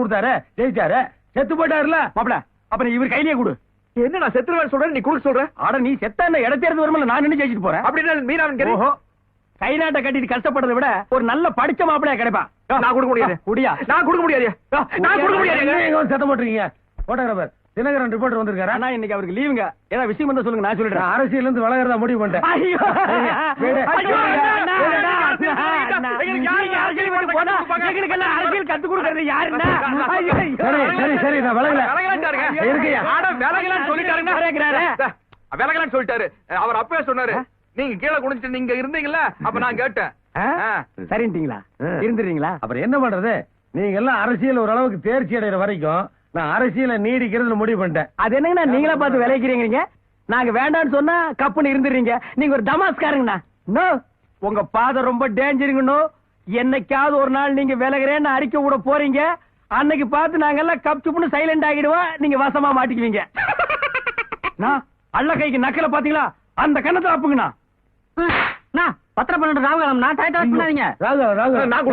கொடுத்தாரு ஜெயிச்சாரு. செத்து போயிட்டாருல மாப்பிள அப்புறம் இவர் கையிலேயே கொடு. என்ன நான் செத்துருவேன் சொல்றேன் நீ கொடுக்க சொல்ற? ஆட நீ செத்தா என்ன இடத்தேர்ந்து வரும்போது நான் நின்னு ஜெயிச்சிட்டு போறேன். அப்படின்னா மீனாவின் கறி? ஓஹோ. கை நாட்டை கட்டிட்டு கஷ்டப்படுறதை விட ஒரு நல்ல படிச்ச மாப்பிளையா கிடைப்பான் நான் கொடுக்க முடியாது. குடியா. நான் கொடுக்க முடியாது. நான் கொடுக்க முடியாது. வந்து சத்தம் போட்டுருக்கீங்க? தினகரன் ரிப்போர்ட்டர் வந்திருக்காரு. ஆனா இன்னைக்கு அவருக்கு லீவுங்க ஏதாவது விஷயம் இருந்தா சொல்லுங்க நான் சொல்லிடுறேன். அரசியல் இருந்து விலகிறதா முடிவு பண்ணிட்டேன். அரசியல் கொடுக்கறது யாருன்னா? சரி, சரி, நான் விலகல. இருக்கையா? ஆட விலகலான்னு சொல்லிட்டாருங்க. விலகலான்னு சொல்லிட்டாரு. அவர் அப்பவே சொன்னாரு நீங்க கீழே குடிச்சிட்டு நீங்க இருந்தீங்கல்ல அப்ப நான் கேட்டேன். இருந்துறீங்களா அப்புறம் என்ன பண்றது? நீங்க எல்லாம் அரசியல் ஓரளவுக்கு தேர்ச்சி அடைகிற வரைக்கும் நான் அரசியல நீடிக்கிறது முடிவு பண்ணிட்டேன். அது என்னங்க நீங்களா பார்த்து விளைக்கிறீங்க நாங்க வேண்டாம்னு சொன்னா கப்புன்னு இருந்துறீங்க நீங்க ஒரு தமாஸ்காரங்கண்ணா. நோ. உங்க பாதை ரொம்ப டேஞ்சருங்கண்ணோ என்னைக்காவது ஒரு நாள் நீங்க விலகிறேன்னு அறிக்கை விட போறீங்க. அன்னைக்கு பார்த்து நாங்க எல்லாம் கப் சுப்புன்னு சைலண்ட் ஆகிடுவோம் நீங்க வசமா மாட்டிக்குவீங்க. நான் அள்ள கைக்கு நக்கல பாத்தீங்களா அந்த கண்ணத்தை அப்புங்கண்ணா. பத்திரம் பன்னெண்டு ராகுலம் நான் டைட்டா பண்ணாதீங்க நான்